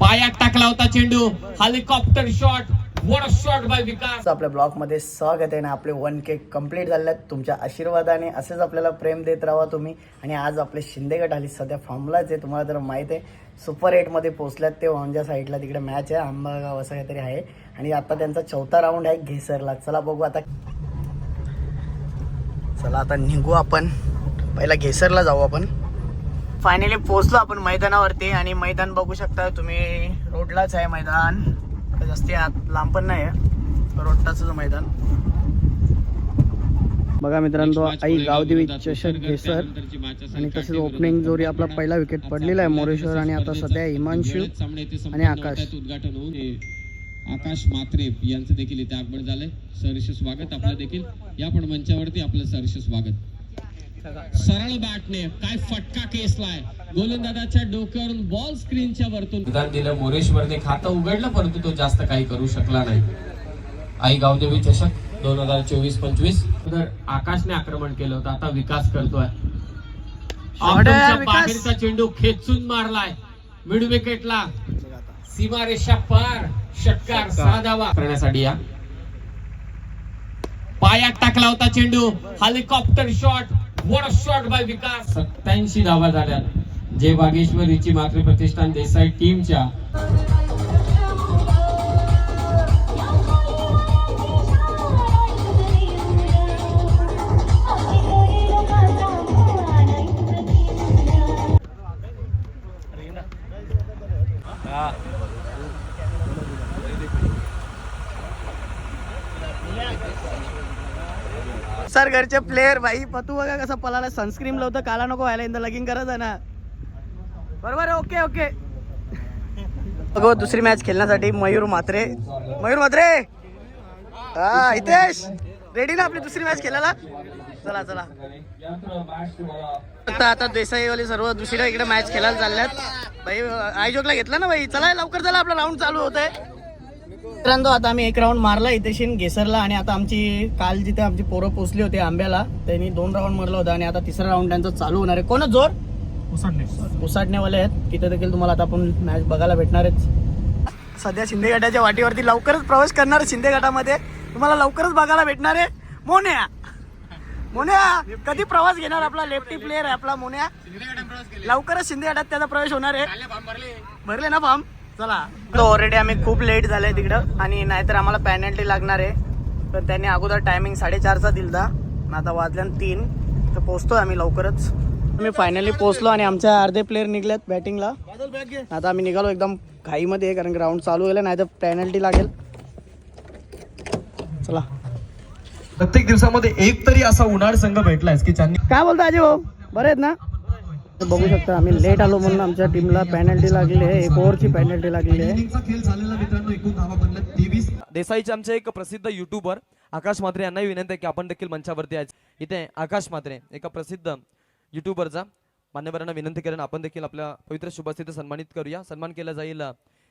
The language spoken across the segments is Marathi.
पायात टाकला होता चेंडू हेलिकॉप्टर शॉट आपल्या ब्लॉगमध्ये आपल्या स्वागत आहे ना आपले वन के कंप्लीट झाले आहेत. तुमच्या आशीर्वादाने असेच आपल्याला प्रेम देत राहा तुम्ही. आणि आज आपले शिंदे गट आली सध्या फॉर्मलाच आहे तुम्हाला तर माहीत आहे. सुपर एटमध्ये पोहोचल्यात ते वांजा साईडला तिकडे मॅच आहे. आंबागाव असं काहीतरी आहे. आणि आता त्यांचा चौथा राऊंड आहे घेसरला. चला बघू आता. चला आता निघू आपण. पहिला घेसरला जाऊ आपण. फायनली पोहोचलो आपण मैदानावरती. आणि मैदान बघू शकता तुम्ही. रोडलाच आहे मैदान. जास्ती आत लांब पण नाही आहे रोडटाच मैदान. बघा मित्रांनो आई गावदेवी चषक घेसर आणि तसेच ओपनिंग जोरी आपला पहिला विकेट पडलेला आहे मोरेश्वर आणि आता सध्या हिमांशू आणि आकाश. उद्घाटन होऊन आकाश मात्रे यांचं देखील इथे आगमन झालंय. सहर्ष स्वागत आपलं देखील. या पण मंचावरती आपलं सहर्ष स्वागत. सरळ बॅटने काय फटका केसलाय. गोलंदाजाच्या डोक्यावरून बॉल स्क्रीनच्या वरतून. विधान दिलं मोरेश्वरने खातं उघडलं परंतु तो जास्त काही करू शकला नाही. आई गावदेवी चषक दोन हजार चोवीस पंचवीस. तर आकाशने आक्रमण केलं होतं आता विकास करतोय. बाहेरचा चेंडू खेचून मारलाय. मिड विकेटला. सीमारेषा पार. षटकार सहा धावा करण्यासाठी या. पायात टाकला होता चेंडू. Helicopter shot. What shot by Vikas. सत्याऐंशी धावा झाल्या जय बागेश्वरीची मातृ प्रतिष्ठान देसाई टीमच्या सर घरचे प्लेअर भाई पतू बघा कसं पलाला सनस्क्रीन लावतं काला नको व्हायला इंदा लगीन करत आहे ना. बरोबर ओके ओके बघ दुसरी मॅच खेळण्यासाठी मयूर मात्रे मयूर मात्रे हा हितेश! रेडी ना आपली दुसरी मॅच खेळायला? चला चला. आता आता देसाईवाले सर्व दुसरीला इकडे मॅच खेळायला चालल्यात. भाई आयोजकला घेतला ना भाई? चला लवकर चला आपला राऊंड चालू होत आहे मित्रांनो आता आम्ही एक राऊंड मारला इथेशीन घेसरला आणि आता आमची काल जिथे आमची पोरं पोचली होती आंब्याला त्यांनी दोन राऊंड मारला होता आणि आता तिसरा राऊंड त्यांचा चालू होणार आहे. कोण? जोर? उसाटणेवाले आहेत. तिथे देखील तुम्हाला आता आपण मॅच बघायला भेटणार आहेत. सध्या शिंदे गटाच्या वाटीवरती लवकरच प्रवेश करणार आहे शिंदे गटामध्ये. तुम्हाला लवकरच बघायला भेटणार आहे. मोन्या! मोन्या! कधी प्रवास घेणार आपला लेफ्टी प्लेअर आहे आपला मोन्या? लवकरच शिंदे गटात त्याचा प्रवेश होणार आहे. भरले ना फॉर्म? चला. ऑलरेडी आम्ही खूप लेट झालंय तिकडं आणि नाहीतर आम्हाला पॅनल्टी लागणार आहे. तर त्यांनी अगोदर टायमिंग साडेचारचा दिलता. आता वाजल्या तीन. तर पोहोचतोय आम्ही लवकरच. आम्ही फायनली पोहोचलो आणि आमच्या अर्धे प्लेअर निघलेत बॅटिंगला आता आम्ही निघालो एकदम घाईमध्ये कारण ग्राउंड चालू गेलं नाही तर पॅनल्टी लागेल. चला. प्रत्येक दिवसामध्ये एक तरी असा उन्हाळ संघ भेटलाय की काय बोलता अजय भाऊ बरे आहेत ना? तर बघू शकता आम्ही लेट आलो म्हणून आमच्या टीमला पॅनल्टी लागली आहे. एक ओव्हरची पॅनल्टी लागली आहे. इनिंगचा खेळ झालेला मित्रांनो एकूण धावा बनल्या तेवीस. देसाईचे आमचे एक प्रसिद्ध युट्यूबर आकाश म्हात्रे यांनाही विनंती आहे की आपण देखील मंचावरती आहे. इथे आकाश म्हात्रे एका प्रसिद्ध युट्यूबरचा मान्यवरांना विनंती करेन आपण देखील आपल्या पवित्र शुभस्थिती सन्मानित करूया. सन्मान केला जाईल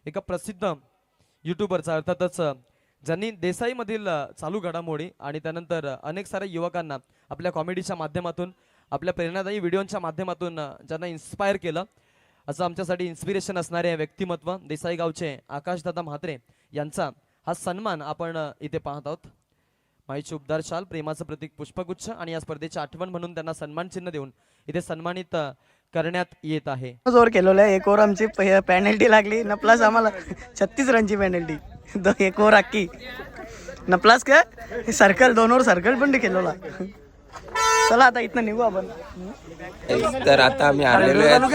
एका प्रसिद्ध युट्यूबरचा अर्थातच ज्यांनी देसाईमधील चालू घडामोडी आणि त्यानंतर अनेक साऱ्या युवकांना आपल्या कॉमेडीच्या माध्यमातून आपल्या प्रेरणादायी व्हिडिओच्या माध्यमातून ज्यांना इन्स्पायर केलं असं आमच्यासाठी इन्स्पिरेशन असणारे व्यक्तिमत्व देसाई गावचे आकाशदादा म्हात्रे यांचा हा सन्मान आपण इथे पाहत आहोत. माईची उपदार शाल प्रेमाचं प्रतीक पुष्पगुच्छ आणि या स्पर्धेची आठवण म्हणून त्यांना सन्मान चिन्ह देऊन इथे सन्मानित करण्यात येत आहे. जोर केलेलं आहे. एक ओव्हर आमची पेनल्टी लागली. न प्लस आम्हाला. छत्तीस रनची पेनल्टी एक ओव्हर अक्की न प्लस काय सर्कल दोन ओव्हर सर्कल पण केलेला. चला आता इथनं निघू आपण. तर आता आम्ही आलेलो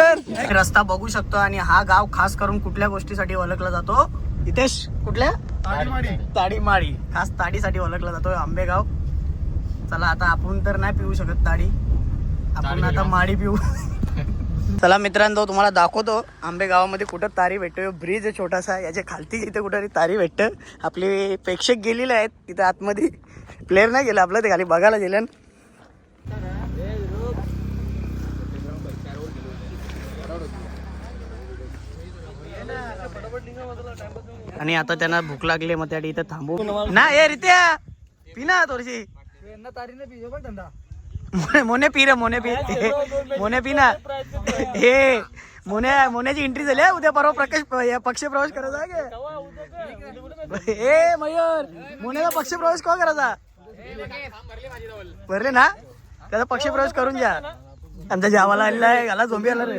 रस्ता बघू शकतो आणि हा गाव खास करून कुठल्या गोष्टीसाठी ओळखला जातो? इथेश कुठल्या? ताडीमाळी खास ताडीसाठी ओळखला जातो आंबेगाव. चला आता आपण तर नाही पिऊ शकत ताडी. आपण आता माडी पिऊ. चला मित्रांनो तुम्हाला दाखवतो आंबेगावामध्ये कुठं तारी भेटतो ब्रिज आहे छोटासा. याच्या खालती इथे कुठं तारी भेटतं. आपले प्रेक्षक गेलेले आहेत. तिथे आतमध्ये. प्लेअर नाही गेला आपलं ते खाली बघायला गेलं. आणि आता त्यांना भूक लागली मग त्या इथं थांबू. ना ए रित्या पिना थोडीशी. मोने- मोने पी रे मोने पी. मोने पी ना. हे मोने मोन्याची एंट्री झाली उद्या परवा प्रकाश या पक्ष प्रवेश करायचा ए मयूर मोन्याचा पक्ष प्रवेश का करायचा? भरले ना? त्याचा पक्ष प्रवेश करून घ्या. आमच्या जावाला आलेला आहे घाला झोंबी आला रे.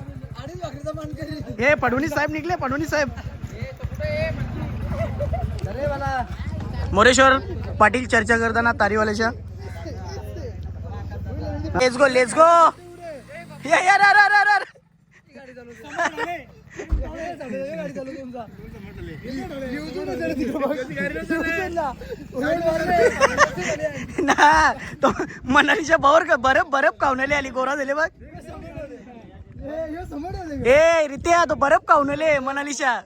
हे फडणवीस साहेब निघले फडणवीस साहेब. मोरेश्वर पाटील चर्चा करताना तारीवाल्याच्या. लेट्स गो लेट्स गो ना तो मनालीच्या बावर का बरफ बरफ कावनले आली गोरा झाले बघ. ए रित्या तो बरफ कावनले मनालीशा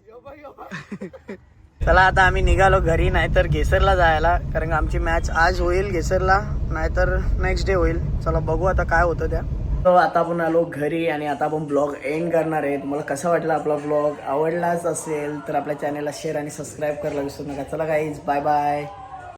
चला आता आम्ही निघालो घरी नाहीतर घेसरला जायला. कारण का आमची मॅच आज होईल घेसरला नाहीतर नेक्स्ट डे होईल. चला बघू आता काय होतं त्या. तो आता आपण आलो घरी आणि आता आपण ब्लॉग एंड करणार आहे. तुम्हाला कसा वाटला आपला ब्लॉग आवडलाच असेल तर आपल्या चॅनलला शेअर आणि सबस्क्राईब करायला विसरू नका. चला काहीच बाय बाय